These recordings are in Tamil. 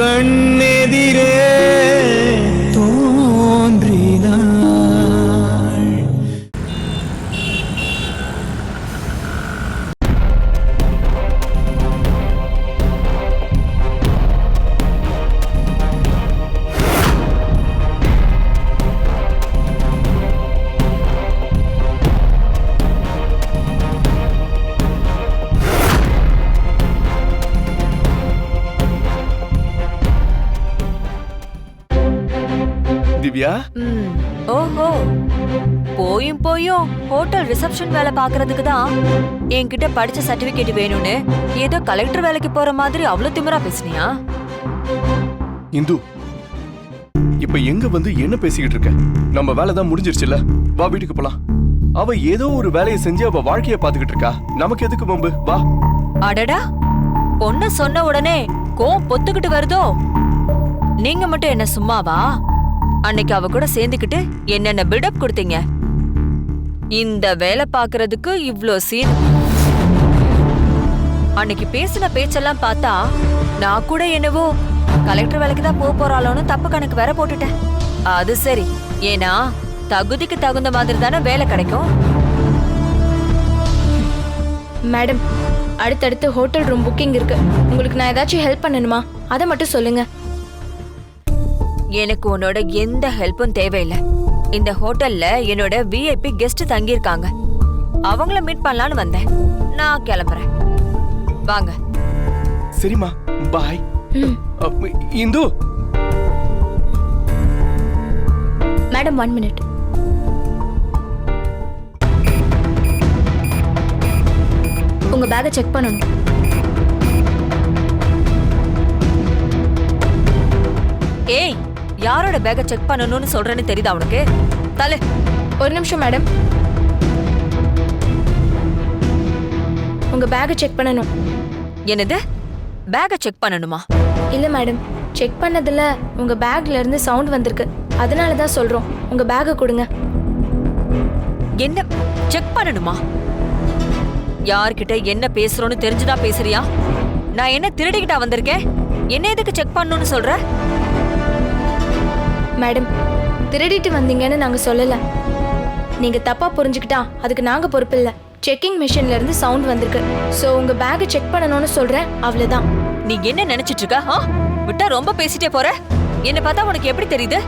கண்ணெதிரே. திவ்யா ம், ஓஹோ. போயும் போயும் ஹோட்டல் ரிசப்ஷன் வேலை பாக்குறதுக்கு தான் என்கிட்ட படிச்ச சர்டிபிகேட் வேணும்னு ஏதோ கலெக்டர் வேலைக்கு போற மாதிரி அவ்வளவு திமிரா பேசுனியா? இந்து இப்ப எங்க வந்து என்ன பேசிக்கிட்டு இருக்க? நம்ம வேலை தான் முடிஞ்சிருச்சுல வா வீட்டுக்கு போலாம். அவ ஏதோ ஒரு வேலையை செஞ்சு அவ வாழ்க்கைய பாத்துக்கிட்டு இருக்கா. நமக்கு எதுக்கு வம்பு? வா. அடடா. பொண்ணு சொன்ன உடனே கோவம் பொத்துக்கிட்டு வருதோ? நீங்க மட்டும் என்ன சும்மாவா? அன்னைக்கு அவ கூட சேர்ந்துக்கிட்டு என்னென்ன பில்டப் கொடுத்தீங்க? இந்த வேலை பாக்குறதுக்கு இவ்ளோ சீன் அன்னைக்கு பேசின பேச்செல்லாம் பார்த்தா நான் கூட என்னவோ கலெக்டர் வேலைக்கு தான் போக போறாளோன்னு தப்பு கணக்கு வேற போட்டுட்டேன். அது சரி. ஏன்னா தகுதிக்கு தகுந்த மாதிரி தானே வேலை கிடைக்கும். மேடம் அடுத்தடுத்து ஹோட்டல் ரூம் புக்கிங் இருக்கு. உங்களுக்கு நான் ஏதாச்சும் ஹெல்ப் பண்ணணுமா? அதை மட்டும் சொல்லுங்க. எனக்கு உன்னோட எந்த ஹெல்ப்பும் தேவையில்லை. இந்த ஹோட்டல்ல என்னோட விஐபி கெஸ்ட் தங்கியிருக்காங்க. அவங்கள மீட் பண்ணலான்னு வந்தேன். நான் கிளம்புறேன். வாங்க. சரிம்மா. Bye. Indhu. Madam one minute உங்க பேக்கை செக் பண்ணணும். ஏய் யாரோட பேக்கை செக் பண்ணணும்னு சொல்றேன்னு தெரியுதா உனக்கு? தலை ஒரு நிமிஷம் மேடம் உங்க பேக்கை செக் பண்ணணும். என்னது? பேக்கை செக் பண்ணணுமா? இல்ல மேடம் செக் பண்ணதுல உங்க பேக்ல இருந்து சவுண்ட் வந்திருக்கு. அதனால தான் சொல்றோம். உங்க பேக்கை கொடுங்க. என்ன? செக் பண்ணணுமா? யார்கிட்ட என்ன பேசுறோன்னு தெரிஞ்சுதான் பேசுறியா? நான் என்ன திருடிக்கிட்டா வந்திருக்கேன்? என்ன எதுக்கு செக் பண்ணணும்னு சொல்ற? மேடம். திருடிட்டு வந்தீங்கன்னு நாங்க சொல்லல. நீங்க தப்பா புரிஞ்சுக்கிட்டா அதுக்கு நாங்க பொறுப்பு இல்ல. செக்கிங் மிஷின்ல இருந்து சவுண்ட் வந்திருக்கு. சோ உங்க பேக்கை செக் பண்ணணும்னு சொல்றேன். அவ்வளவுதான். நீ என்ன நினைச்சிட்டு இருக்க ஆ? விட்டா ரொம்ப பேசிட்டே போற. என்ன பார்த்தா உனக்கு எப்படி தெரியுது?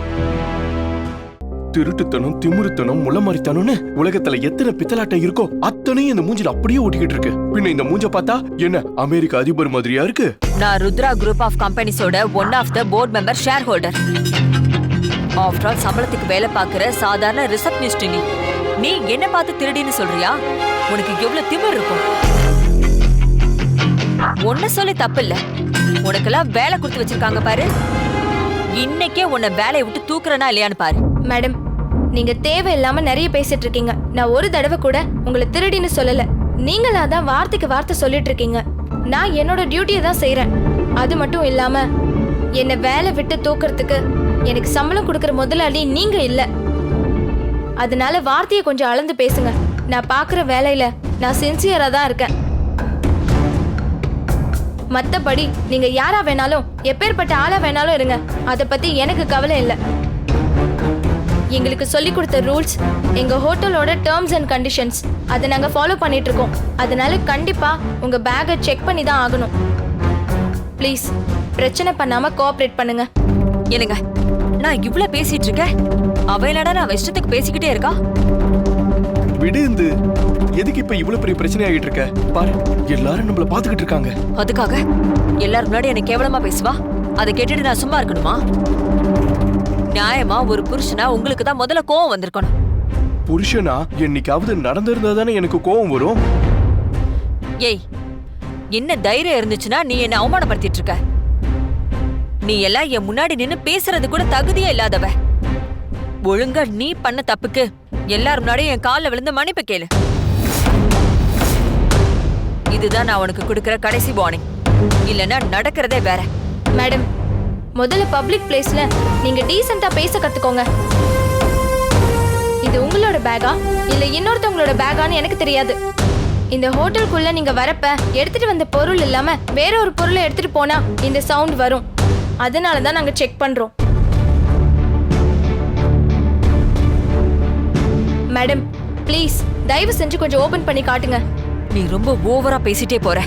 திருட்டுத்தனம் திமிருத்தனம் முளமாரித்தனம்னு உலகத்துல எத்தனை பித்தலாட்டம் இருக்கோ அத்தனையும் இந்த மூஞ்சில அப்படியே ஓட்டிக்கிட்டு இருக்கு. பின்ன இந்த மூஞ்ச பார்த்தா என்ன அமெரிக்க அதிபர் மாதிரியா இருக்கு? நான் Rudra group of கம்பெனிஸோட one of the board member share holder after all சம்பளத்துக்கு வேலை பார்க்குற சாதாரண ரிசப்ஷனிஸ்ட் நீ. நீ என்ன பார்த்து திருடின்னு சொல்றியா? உனக்கு எவ்வளவு திமிர் இருக்கும்? ஒன்ன சொல்லி தப்பு இல்ல உனக்கெல்லாம் வேலை கொடுத்து வச்சிருக்காங்க பாரு. இன்னைக்கே உன்னை வேலையை விட்டு தூக்குறனா இல்லையான்னு பாரு. மேடம் நீங்க தேவையில்லாம நிறைய பேசிட்டு இருக்கீங்க. நான் ஒரு தடவை கூட உங்களை திருடின்னு சொல்லல. நீங்களா தான் வார்த்தைக்கு வார்த்தை சொல்லிட்டு இருக்கீங்க. நான் என்னோட டியூட்டியை தான் செய்யறேன் அது மட்டும் இல்லாம என்னை வேலை விட்டு தூக்குறதுக்கு எனக்கு சம்பளம் கொடுக்குற முதலாளி நீங்க இல்ல. அதனால வார்த்தையை கொஞ்சம் அளந்து பேசுங்க. நான் பார்க்குற வேலையில நான் சின்சியரா தான் இருக்கேன். மத்தபடி நீங்க யாரா வேணாலும் எப்பேற்பட்ட ஆளா வேணாலும் இருங்க. அதை பத்தி எனக்கு கவலை இல்லை. எங்களுக்கு சொல்லி கொடுத்த ரூல்ஸ் எங்க ஹோட்டலோட டேர்ம்ஸ் அண்ட் கண்டிஷன்ஸ் அதை நாங்க ஃபாலோ பண்ணிட்டு இருக்கோம். அதனால கண்டிப்பா உங்க பேக்கை செக் பண்ணி தான் ஆகணும். ப்ளீஸ் பிரச்சனை பண்ணாம கோஆப்ரேட் பண்ணுங்க. என்னங்க நான் இவ்ளோ பேசிட்டு இருக்கேன் அவ என்னடா நான் இஷ்டத்துக்கு பேசிக்கிட்டே இருக்கா? விடு இந்து. எதுக்கு இப்ப இவ்வளவு பெரிய பிரச்சனை ஆகிட்டு இருக்க? பாரு எல்லாரும் நம்மள பாத்துக்கிட்டு இருக்காங்க. அதுக்காக? எல்லாரும் முன்னாடி என்ன கேவலமா பேசுவா? அதை கேட்டுட்டு நான் சும்மா இருக்கணுமா? நியாயமா ஒரு புருஷனா உங்களுக்கு தான் முதல்ல கோவம் வந்திருக்கணும். புருஷனா? என்னைக்காவது நடந்திருந்தா தானே எனக்கு கோவம் வரும்? ஏய் என்ன தைரியம் இருந்துச்சுன்னா நீ என்ன அவமானப்படுத்திட்டு இருக்க? நீ எல்லாம் என் முன்னாடி நின்னு பேசுறது கூட தகுதியே இல்லாதவ. ஒழுங்கா நீ பண்ண தப்புக்கு எல்லார் முன்னாடியும் என் காலில் விழுந்து மன்னிப்பு கேளு. இதுதான் நான் உனக்கு கொடுக்கிற கடைசி வார்னிங் இல்லைன்னா நடக்கிறதே வேற. மேடம் முதல்ல பப்ளிக் பிளேஸ்ல நீங்க டீசெண்டா பேச கத்துக்கோங்க. இது உங்களோட பேகா இல்ல இன்னொருத்தவங்களோட பேகான்னு எனக்கு தெரியாது. இந்த ஹோட்டலுக்குள்ள நீங்க வரப்ப எடுத்துட்டு வந்த பொருள் இல்லாம வேற ஒரு பொருளை எடுத்துட்டு போனா இந்த சவுண்ட் வரும். அதனால தான் நாங்க செக் பண்றோம். மேடம் ப்ளீஸ் தயவு செஞ்சு கொஞ்சம் ஓபன் பண்ணி காட்டுங்க. நீ ரொம்ப ஓவரா பேசிட்டே போற.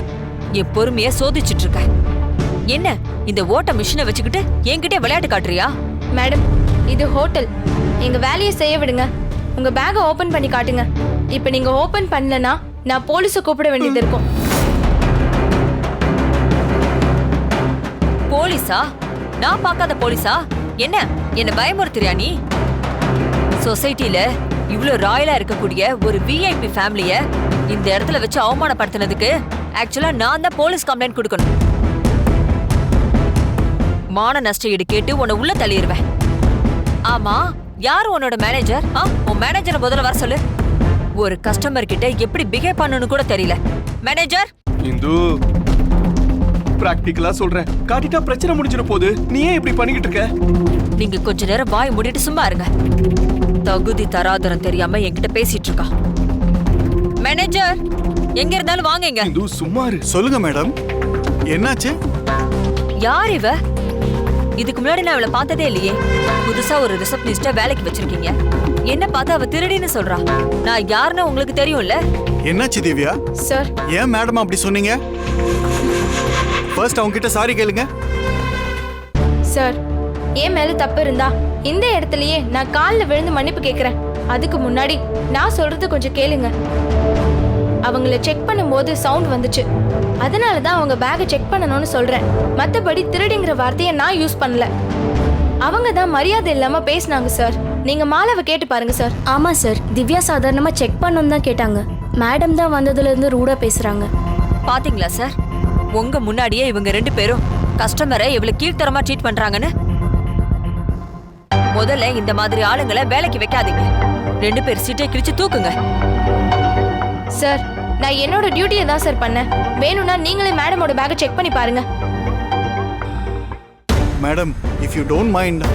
என் பொறுமைய சோதிச்சுட்டு இருக்க. என்ன இந்த ஓட்ட மிஷினை வச்சுக்கிட்டு என்கிட்ட விளையாட்டு காட்டுறியா? மேடம் இது ஹோட்டல் எங்க வேலையை செய்ய விடுங்க. உங்க பேக்கை ஓபன் பண்ணி காட்டுங்க. இப்போ நீங்க ஓபன் பண்ணலனா நான் போலீஸை கூப்பிட வேண்டியது இருக்கும். போலீஸா? நான் பார்க்காத போலீஸா? என்ன? என்ன பயமுறுத்துறியா நீ? சொசைட்டில இவ்ளோ ராயலா இருக்கக்கூடிய ஒரு விஐபி ஃபேமிலிய இந்த இடத்துல வச்சு அவமானப்படுத்தினதுக்கு ஆக்சுவலா நான் தான் போலீஸ் கம்ப்ளைண்ட் கொடுக்கணும். மான நஷ்ட ஈடு கேட்டு உன்னை உள்ள தள்ளிடுவேன் ஆமா யார் உன்னோட மேனேஜர் ஆ உன் மேனேஜரை முதல்ல வர சொல்லு. ஒரு கஸ்டமர் கிட்ட எப்படி பிஹேவ் பண்ணணும்னு கூட தெரியல. மேனேஜர் இந்து பிராக்டிக்கலா சொல்றேன். காட்டிட்டா பிரச்சனை முடிஞ்சிட போகுது. நீ ஏன் இப்படி பண்ணிக்கிட்டு இருக்க? நீங்க கொஞ்ச நேரம் வாய் மூடிட்டு சும்மா இருங்க. தகுதி தராதரம் தெரியாம என்கிட்ட பேசிட்டு இருக்கா. மேனேஜர் எங்க இருந்தாலும் வாங்க இங்க. இந்து சும்மா சொல்லுங்க மேடம். என்னாச்சு? யார் இவ? இதுக்கு முன்னாடி நான் இவளை பார்த்ததே இல்லையே. புதுசா ஒரு ரிசப்ஷனிஸ்ட வேலைக்கு வச்சிருக்கீங்க. என்ன பார்த்து அவ திருடின்னு சொல்றா. நான் யாருன்னு உங்களுக்கு தெரியும்ல? என்னாச்சு திவ்யா? சார் ஏன் மேடம் அப்படி சொன்னீங்க? ஃபர்ஸ்ட் அவங்க கிட்ட சாரி கேளுங்க. சார் என் மேல தப்பு இருந்தா இந்த இடத்துலயே நான் காலில் விழுந்து மன்னிப்பு கேட்குறேன் அதுக்கு முன்னாடி நான் சொல்றது கொஞ்சம் கேளுங்க. அவங்கள செக் பண்ணும்போது சவுண்ட் வந்துச்சு. அதனால தான் அவங்க பேக்கை செக் பண்ணணும்னு சொல்றேன். மற்றபடி திருடிங்கிற வார்த்தையை நான் யூஸ் பண்ணல. அவங்க தான் மரியாதை இல்லாம பேசினாங்க சார் நீங்க மாலாவை கேட்டு பாருங்க சார் ஆமா சார் திவ்யா சாதாரணமா செக் பண்ணணும் தான் கேட்டாங்க. மேடம் தான் வந்ததுல இருந்து ரூடா பேசுறாங்க. பாத்தீங்களா சார் உங்க முன்னாடியே இவங்க ரெண்டு பேரும் கஸ்டமரை இவ்வளவு கீழ்த்தரமா ட்ரீட் பண்றாங்கன்னு? முதல்ல இந்த மாதிரி ஆளுங்களை வேலைக்கு வைக்காதீங்க. ரெண்டு பேர் சீட்டை கிழிச்சு தூக்குங்க. சார் நான் என்னோட டியூட்டியை தான் சார் பண்ணேன். வேணும்னா நீங்களே மேடமோட பேக்கை செக் பண்ணி பாருங்க. Madam if you don't mind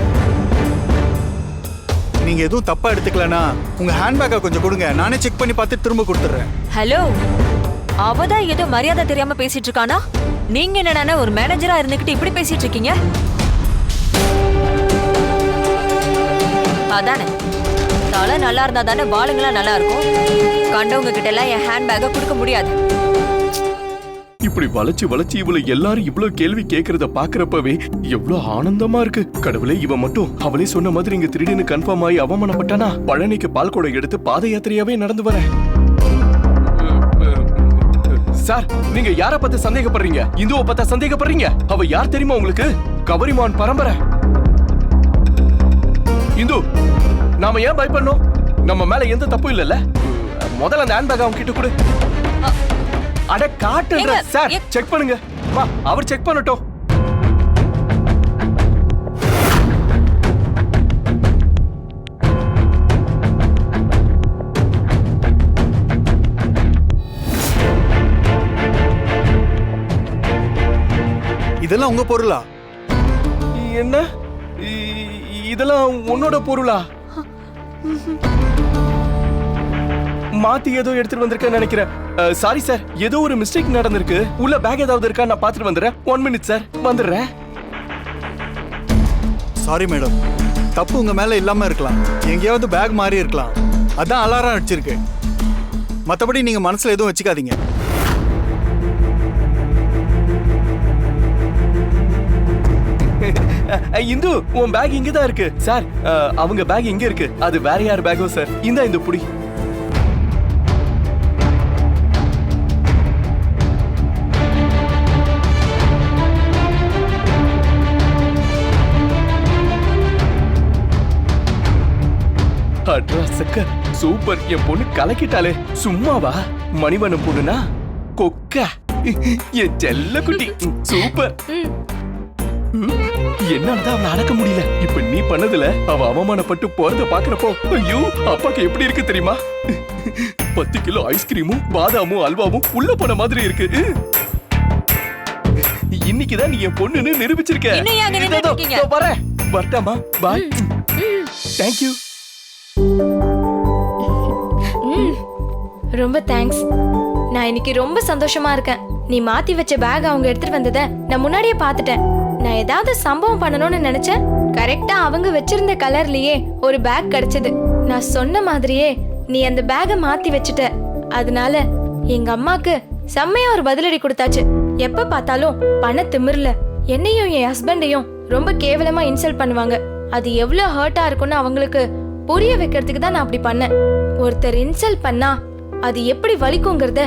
நீங்க எதுவும் தப்பா எடுத்துக்கலனா உங்க ஹேண்ட்பேக்கை கொஞ்சம் கொடுங்க. நானே செக் பண்ணி பார்த்து திரும்ப கொடுத்துட்றேன். ஹலோ அவதான் ஏதோ மரியாதை தெரியாம பேசிட்டு இருக்கானா நீங்க என்னடான ஒரு மேனேஜரா இருந்துகிட்டு இப்படி பேசிட்டு இருக்கீங்க அதானே. தலை நல்லா இருந்தா தானே வாளுங்களாம் நல்லா இருக்கும். கண்டவங்க கிட்ட எல்லாம் என் ஹேண்ட்பேக்கை கொடுக்க முடியாது. இப்படி வளைச்சு வளைச்சு இவளை எல்லாரும் இவ்வளவு கேள்வி கேக்குறத பாக்குறப்பவே எவ்வளவு ஆனந்தமா இருக்கு. கடவுளே இவ மட்டும் அவளே சொன்ன மாதிரி இங்க திடீர்னு கன்ஃபார்ம் ஆகி அவமானப்பட்டானா? பழனிக்கு பால் கூட எடுத்து பாத யாத்திரையாவே நடந்து வரேன். சார் நீங்க யார பார்த்து சந்தேகப்படுறீங்க? இந்துவை பார்த்தா சந்தேகப்படுறீங்க? அவ யார் தெரியுமா உங்களுக்கு? கவரிமான் பரம்பரை. இந்து நாம ஏன் பயப்படணும்? நம்ம மேல எந்த தப்பும் இல்லல்ல? முதல்ல அந்த ஹேண்ட்பேக் அவங்க கிட்ட கொடு. அட காட்டுன்ற ஏங்க, சார் செக் பண்ணுங்க. வா அவர் செக் பண்ணட்டும். இதெல்லாம் உங்க பொருளா? என்ன? இதெல்லாம் உன்னோட பொருளா? மாத்தி ஏதோ எடுத்துட்டு வந்திருக்கேன்னு நினைக்கிறேன். சாரி சார் ஏதோ ஒரு மிஸ்டேக் நடந்திருக்கு. உள்ள பேக் ஏதாவது இருக்கா? நான் பாத்துட்டு வந்துடுறேன். ஒன் மினிட் சார் வந்துடுறேன். சாரி மேடம் தப்பு உங்க மேல இல்லாம இருக்கலாம். எங்கேயாவது பேக் மாறி இருக்கலாம். அதான் அலாரம் அடிச்சிருக்கு. மத்தபடி நீங்க மனசுல எதுவும் வச்சுக்காதீங்க. இந்து உன் பேக் இங்க தான் இருக்கு. சார் அவங்க பேக் இங்க இருக்கு. அது வேற யார் பேக்கோ சார் இந்த இந்த புடி. அட்ரா சக்க சூப்பர். என் பொண்ணு கலக்கிட்டாலே சும்மாவா? மணிவண்ணன் பொண்ணுனா கொக்க. என் செல்ல குட்டி. சூப்பர். ம்? என்னாலதான் அவளை அடக்க முடியல. இப்ப நீ பண்ணதுல அவ அவமானப்பட்டு போறத பாக்குறப்போ ஐயோ அப்பாக்கு எப்படி இருக்கு தெரியுமா? பத்து கிலோ ஐஸ்கிரீமும் பாதாமும் அல்வாவும் உள்ள போன மாதிரி இருக்கு. இன்னைக்குதான் நீ என் பொண்ணுன்னு நிரூபிச்சிருக்க. வரேன். வரட்டாமா? பாய் தேங்க்யூ ரொம்ப தேங்க்ஸ் நான் இன்னைக்கு ரொம்ப சந்தோஷமா இருக்கேன். நீ மாத்தி வச்ச பேக் அவங்க எடுத்துட்டு வந்ததை நான் முன்னாடியே பார்த்துட்டேன். நான் ஏதாவது சம்பவம் பண்ணணும்னு நினைச்சேன். கரெக்டா அவங்க வச்சிருந்த கலர்லயே ஒரு பேக் கிடைச்சது. நான் சொன்ன மாதிரியே நீ அந்த பேகை மாத்தி வச்சுட்ட. அதனால எங்க அம்மாக்கு செம்மையா ஒரு பதிலடி கொடுத்தாச்சு. எப்ப பார்த்தாலும் பண திமிர்ல. என்னையும் என் ஹஸ்பண்டையும் ரொம்ப கேவலமா இன்சல்ட் பண்ணுவாங்க. அது எவ்வளவு ஹர்ட்டா இருக்கும்னு அவங்களுக்கு புரிய வைக்கிறதுக்கு தான் நான் அப்படி பண்ணேன். ஒருத்தர் இன்சல்ட் பண்ணா அது எப்படி வலிக்குங்கிறத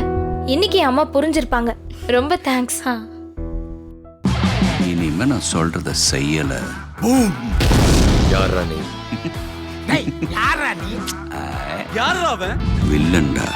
இன்னைக்கு என் அம்மா புரிஞ்சிருப்பாங்க. ரொம்ப தேங்க்ஸ் இனிமே நான் சொல்றத செய்யல. யாரா நீ? வில்லன்டா.